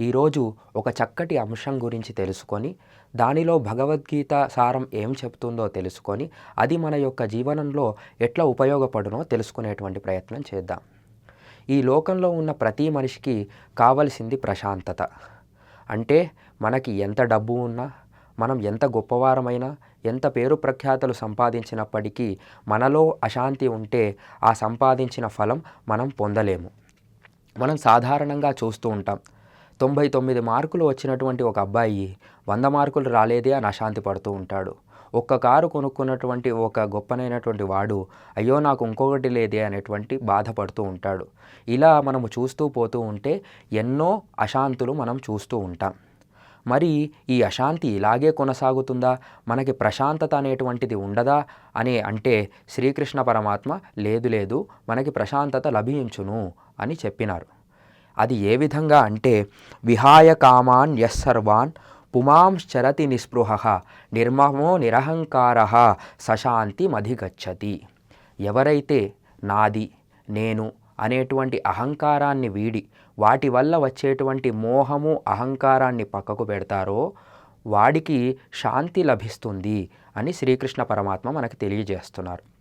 ఈరోజు ఒక చక్కటి అంశం గురించి తెలుసుకొని దానిలో భగవద్గీత సారం ఏం చెప్తుందో తెలుసుకొని అది మన యొక్క జీవనంలో ఎట్లా ఉపయోగపడునో తెలుసుకునేటువంటి ప్రయత్నం చేద్దాం. ఈ లోకంలో ఉన్న ప్రతి మనిషికి కావలసింది ప్రశాంతత. అంటే మనకి ఎంత డబ్బు ఉన్నా మనం ఎంత గొప్పవారమైనా ఎంత పేరు ప్రఖ్యాతలు సంపాదించినప్పటికీ మనలో అశాంతి ఉంటే ఆ సంపాదించిన ఫలం మనం పొందలేము. మనం సాధారణంగా చూస్తూ ఉంటాం తొంభై తొమ్మిది మార్కులు వచ్చినటువంటి ఒక అబ్బాయి వంద మార్కులు రాలేదే అని అశాంతి పడుతూ ఉంటాడు. ఒక్క కారు కొనుక్కున్నటువంటి ఒక గొప్పనైనటువంటి వాడు అయ్యో నాకు ఇంకొకటి లేదే అనేటువంటి బాధపడుతూ ఉంటాడు. ఇలా మనము చూస్తూ పోతూ ఉంటే ఎన్నో అశాంతులు మనం చూస్తూ ఉంటాం. మరి ఈ అశాంతి ఇలాగే కొనసాగుతుందా? మనకి ప్రశాంతత అనేటువంటిది ఉండదా? అని అంటే శ్రీకృష్ణ పరమాత్మ లేదు లేదు మనకి ప్రశాంతత లభించును అని చెప్పినారు. అది ఏ విధంగా అంటే విహాయ కామాన్ యస్సర్వాన్ పుమాంశ్చరతి నిస్పృహ నిర్మమో నిరహంకార సశాంతి మధిగచ్చతి. ఎవరైతే నాది నేను అనేటువంటి అహంకారాన్ని వీడి వాటి వల్ల వచ్చేటువంటి మోహము అహంకారాన్ని పక్కకు పెడతారో వాడికి శాంతి లభిస్తుంది అని శ్రీకృష్ణ పరమాత్మ మనకు తెలియజేస్తున్నారు.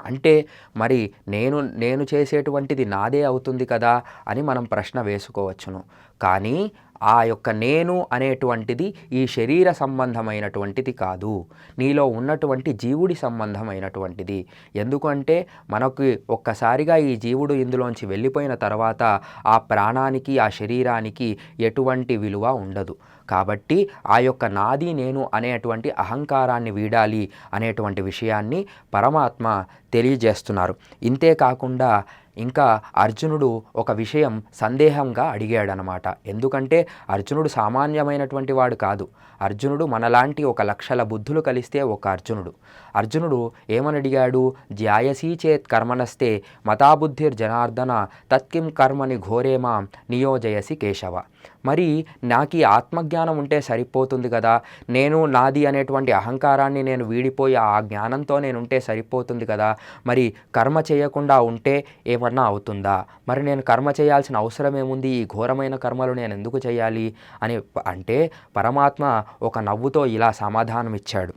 అంటే మరి నేను నేను చేసేటువంటిది నాదే అవుతుంది కదా అని మనం ప్రశ్న వేసుకోవచ్చును. కానీ ఆ యొక్క నేను అనేటువంటిది ఈ శరీర సంబంధమైనటువంటిది కాదు. నీలో ఉన్నటువంటి జీవుడి సంబంధమైనటువంటిది. ఎందుకంటే మనకు ఒక్కసారిగా ఈ జీవుడు ఇందులోంచి వెళ్ళిపోయిన తర్వాత ఆ ప్రాణానికి ఆ శరీరానికి ఎటువంటి విలువ ఉండదు. కాబట్టి ఆ యొక్క నాది నేను అనేటువంటి అహంకారాన్ని వీడాలి అనేటువంటి విషయాన్ని పరమాత్మ తెలియజేస్తున్నారు. ఇంతేకాకుండా ఇంకా అర్జునుడు ఒక విషయం సందేహంగా అడిగాడనమాట. ఎందుకంటే అర్జునుడు సామాన్యమైనటువంటి వాడు కాదు. అర్జునుడు మనలాంటి ఒక లక్షల బుద్ధులు కలిస్తే ఒక అర్జునుడు. అర్జునుడు ఏమని అడిగాడు? జ్యాయసీ చేత్ కర్మనస్తే మతాబుద్ధిర్ జనార్దన తత్కిం కర్మని ఘోరేమా నియోజయసి కేశవ. మరి నాకు ఈ ఆత్మజ్ఞానం ఉంటే సరిపోతుంది కదా నేను నాది అనేటువంటి అహంకారాన్ని నేను వీడిపోయి ఆ జ్ఞానంతో నేను ఉంటే సరిపోతుంది కదా మరి కర్మ చేయకుండా ఉంటే ఏమన్నా అవుతుందా? మరి నేను కర్మ చేయాల్సిన అవసరం ఏముంది? ఈ ఘోరమైన కర్మలు నేను ఎందుకు చేయాలి? అని అంటే పరమాత్మ ఒక నవ్వుతో ఇలా సమాధానం ఇచ్చాడు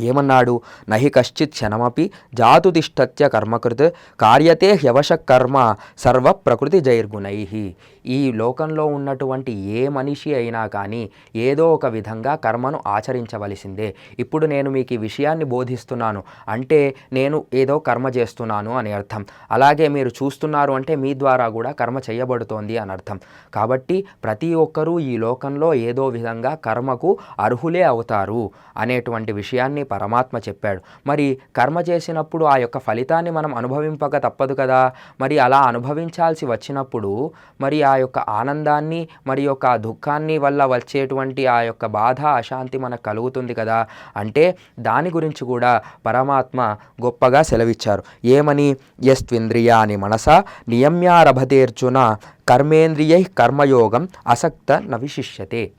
ఏమన్నాడు? నహి కశ్చిత్ క్షణమపి జాతుతిష్టత్య కర్మకృత్ కార్యతే హ్యవశ కర్మ సర్వ ప్రకృతి జైర్గుణై. ఈ లోకంలో ఉన్నటువంటి ఏ మనిషి అయినా కానీ ఏదో ఒక విధంగా కర్మను ఆచరించవలసిందే. ఇప్పుడు నేను మీకు ఈ విషయాన్ని బోధిస్తున్నాను. అంటే నేను ఏదో కర్మ చేస్తున్నాను అని అర్థం. అలాగే మీరు చూస్తున్నారు అంటే మీ ద్వారా కూడా కర్మ చేయబడుతోంది అని అర్థం. కాబట్టి ప్రతి ఒక్కరూ ఈ లోకంలో ఏదో విధంగా కర్మకు అర్హులే అవుతారు అనేటువంటి విషయాన్ని పరమాత్మ చెప్పాడు. మరి కర్మ చేసినప్పుడు ఆ యొక్క ఫలితాన్ని మనం అనుభవింపక తప్పదు కదా? మరి అలా అనుభవించాల్సి వచ్చినప్పుడు మరి ఆ యొక్క ఆనందాన్ని మరి యొక్క దుఃఖాన్ని వల్ల వచ్చేటువంటి ఆ యొక్క బాధ అశాంతి మనకు కలుగుతుంది కదా? అంటే దాని గురించి కూడా పరమాత్మ గొప్పగా సెలవిచ్చారు. ఏమని? యస్త్వింద్రియాని మనస నియమ్యారభతేర్జున కర్మేంద్రియై కర్మయోగం అసక్త నవిశిష్యతే.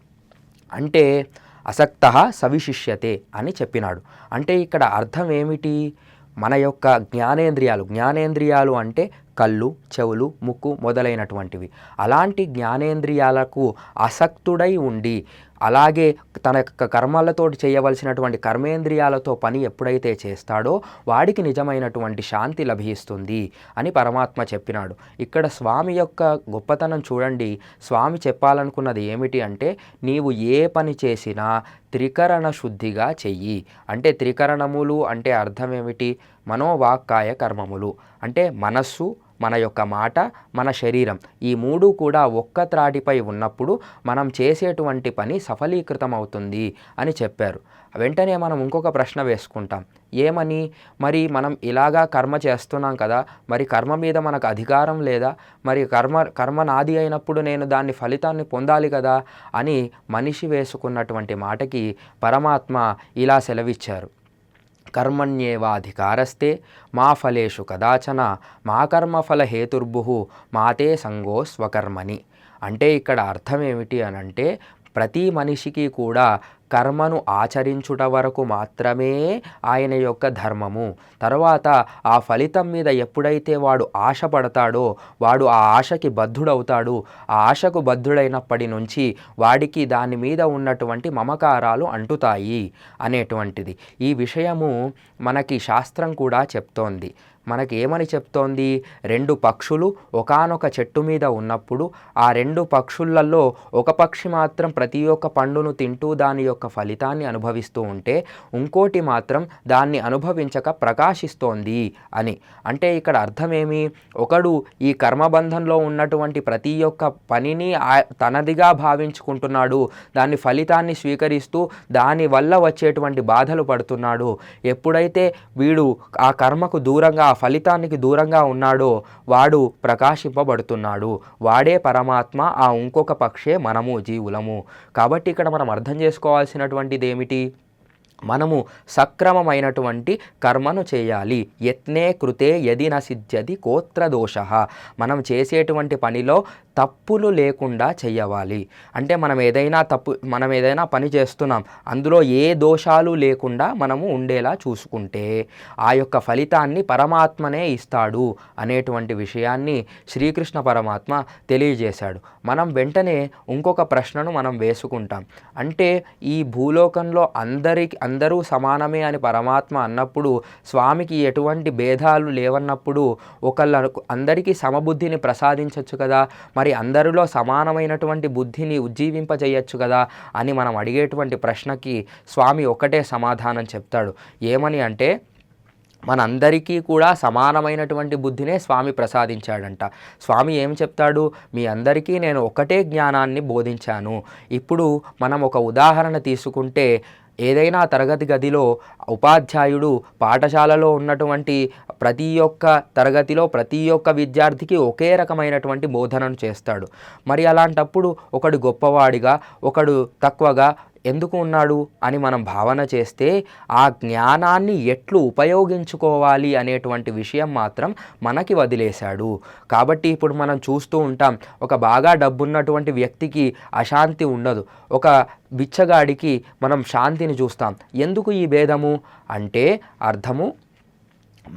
అంటే అసక్త సవిశిష్యతే అని చెప్పినాడు. అంటే ఇక్కడ అర్థం ఏమిటి? మన యొక్క జ్ఞానేంద్రియాలు. జ్ఞానేంద్రియాలు అంటే కళ్ళు చెవులు ముక్కు మొదలైనటువంటివి. అలాంటి జ్ఞానేంద్రియాలకు ఆసక్తుడై ఉండి అలాగే తన యొక్క కర్మలతో చేయవలసినటువంటి కర్మేంద్రియాలతో పని ఎప్పుడైతే చేస్తాడో వాడికి నిజమైనటువంటి శాంతి లభిస్తుంది అని పరమాత్మ చెప్పినాడు. ఇక్కడ స్వామి యొక్క గొప్పతనం చూడండి. స్వామి చెప్పాలనుకున్నది ఏమిటి అంటే నీవు ఏ పని చేసినా త్రికరణ శుద్ధిగా చెయ్యి. అంటే త్రికరణములు అంటే అర్థం ఏమిటి? మనోవాక్కాయ కర్మములు. అంటే మనస్సు మన యొక్క మాట మన శరీరం. ఈ మూడు కూడా ఒక్క త్రాటిపై ఉన్నప్పుడు మనం చేసేటువంటి పని సఫలీకృతం అవుతుంది అని చెప్పారు. వెంటనే మనం ఇంకొక ప్రశ్న వేసుకుంటాం. ఏమని? మరి మనం ఇలాగా కర్మ చేస్తున్నాం కదా మరి కర్మ మీద మనకు అధికారం లేదా? మరి కర్మ కర్మ నాది అయినప్పుడు నేను దాన్ని ఫలితాన్ని పొందాలి కదా అని మనిషి వేసుకున్నటువంటి మాటకి పరమాత్మ ఇలా సెలవిచ్చారు. కర్మణ్యేవాధికారస్తే మా ఫలేషు కదాచన మా కర్మఫల హేతుర్భు మాతే సంగో స్వకర్మని అంటే ఇక్కడ అర్థం ఏమిటి అని అంటే ప్రతి మనిషికి కూడా కర్మను ఆచరించుట వరకు మాత్రమే ఆయన యొక్క ధర్మము. తర్వాత ఆ ఫలితం మీద ఎప్పుడైతే వాడు ఆశపడతాడో వాడు ఆ ఆశకి బద్ధుడవుతాడు. ఆ ఆశకు బద్ధుడైనప్పటి నుంచి వాడికి దాని మీద ఉన్నటువంటి మమకారాలు అంటుతాయి అనేటువంటిది. ఈ విషయము మనకి శాస్త్రం కూడా చెప్తోంది. మనకి ఏమని చెప్తోంది? రెండు పక్షులు ఒకానొక చెట్టు మీద ఉన్నప్పుడు ఆ రెండు పక్షులలో ఒక పక్షి మాత్రం ప్రతి ఒక్క పండును తింటూ దాని యొక్క ఫలితాన్ని అనుభవిస్తూ ఉంటే ఇంకోటి మాత్రం దాన్ని అనుభవించక ప్రకాశిస్తోంది అని. అంటే ఇక్కడ అర్థమేమి? ఒకడు ఈ కర్మబంధంలో ఉన్నటువంటి ప్రతి ఒక్క పనిని తనదిగా భావించుకుంటున్నాడు. దాని ఫలితాన్ని స్వీకరిస్తూ దాని వల్ల వచ్చేటువంటి బాధలు పడుతున్నాడు. ఎప్పుడైతే వీడు ఆ కర్మకు దూరంగా ఫలితానికి దూరంగా ఉన్నాడో వాడు ప్రకాశింపబడుతున్నాడు. వాడే పరమాత్మ ఆ ఇంకొక పక్షే మనము జీవులము. కాబట్టి ఇక్కడ మనం అర్థం చేసుకోవాల్సినటువంటిది ఏమిటి మనము సక్రమమైనటువంటి కర్మను చేయాలి. యత్నే కృతే యది నసిద్ధ్యది కోత్ర దోష. మనం చేసేటువంటి పనిలో తప్పులు లేకుండా చెయ్యవాలి. అంటే మనం ఏదైనా తప్పు మనం ఏదైనా పని చేస్తున్నాం అందులో ఏ దోషాలు లేకుండా మనము ఉండేలా చూసుకుంటే ఆ యొక్క ఫలితాన్ని పరమాత్మనే ఇస్తాడు అనేటువంటి విషయాన్ని శ్రీకృష్ణ పరమాత్మ తెలియజేశాడు. మనం వెంటనే ఇంకొక ప్రశ్నను మనం వేసుకుంటాం. అంటే ఈ భూలోకంలో అందరికి అందరూ సమానమే అని పరమాత్మ అన్నప్పుడు స్వామికి ఎటువంటి భేదాలు లేవన్నప్పుడు ఒకళ్ళ అందరికీ సమబుద్ధిని ప్రసాదించవచ్చు కదా. మరి మరి అందరిలో సమానమైనటువంటి బుద్ధిని ఉజ్జీవింపజేయచ్చు కదా అని మనం అడిగేటువంటి ప్రశ్నకి స్వామి ఒకటే సమాధానం చెప్తాడు. ఏమని అంటే మనందరికీ కూడా సమానమైనటువంటి బుద్ధినే స్వామి ప్రసాదించాడంట. స్వామి ఏం చెప్తాడు? మీ అందరికీ నేను ఒకటే జ్ఞానాన్ని బోధించాను. ఇప్పుడు మనం ఒక ఉదాహరణ తీసుకుంటే ఏదైనా తరగతి గదిలో ఉపాధ్యాయుడు పాఠశాలలో ఉన్నటువంటి ప్రతి ఒక్క తరగతిలో ప్రతి ఒక్క విద్యార్థికి ఒకే రకమైనటువంటి బోధనను చేస్తాడు. మరి అలాంటప్పుడు ఒకడు గొప్పవాడిగా ఒకడు తక్కువగా ఎందుకు ఉన్నాడు అని మనం భావన చేస్తే ఆ జ్ఞానాన్ని ఎట్లు ఉపయోగించుకోవాలి అనేటువంటి విషయం మాత్రం మనకి వదిలేశాడు. కాబట్టి ఇప్పుడు మనం చూస్తూ ఉంటాం ఒక బాగా డబ్బున్నటువంటి వ్యక్తికి అశాంతి ఉండదు. ఒక బిచ్చగాడికి మనం శాంతిని చూస్తాం. ఎందుకు ఈ భేదము? అంటే అర్థము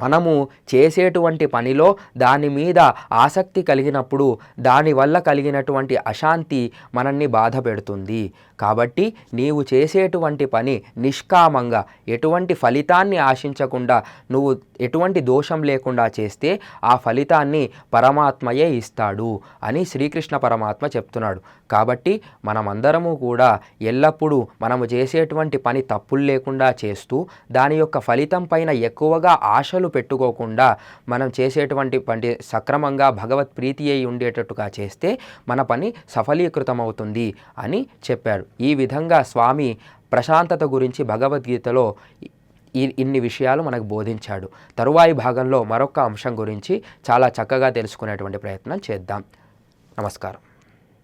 మనము చేసేటువంటి పనిలో దాని మీద ఆసక్తి కలిగినప్పుడు దానివల్ల కలిగినటువంటి అశాంతి మనల్ని బాధ పెడుతుంది. కాబట్టి నీవు చేసేటువంటి పని నిష్కామంగా ఎటువంటి ఫలితాన్ని ఆశించకుండా నువ్వు ఎటువంటి దోషం లేకుండా చేస్తే ఆ ఫలితాన్ని పరమాత్మయే ఇస్తాడు అని శ్రీకృష్ణ పరమాత్మ చెప్తున్నాడు. కాబట్టి మనమందరము కూడా ఎల్లప్పుడూ మనము చేసేటువంటి పని తప్పులు లేకుండా చేస్తూ దాని యొక్క ఫలితం పైన ఎక్కువగా ఆశ ఆశలు పెట్టుకోకుండా మనం చేసేటువంటి పని సక్రమంగా భగవత్ ప్రీతి అయి ఉండేటట్టుగా చేస్తే మన పని సఫలీకృతమవుతుంది అని చెప్పారు. ఈ విధంగా స్వామి ప్రశాంతత గురించి భగవద్గీతలో ఇన్ని విషయాలు మనకు బోధించాడు. తరువాయి భాగంలో మరొక అంశం గురించి చాలా చక్కగా తెలుసుకునేటువంటి ప్రయత్నం చేద్దాం. నమస్కారం.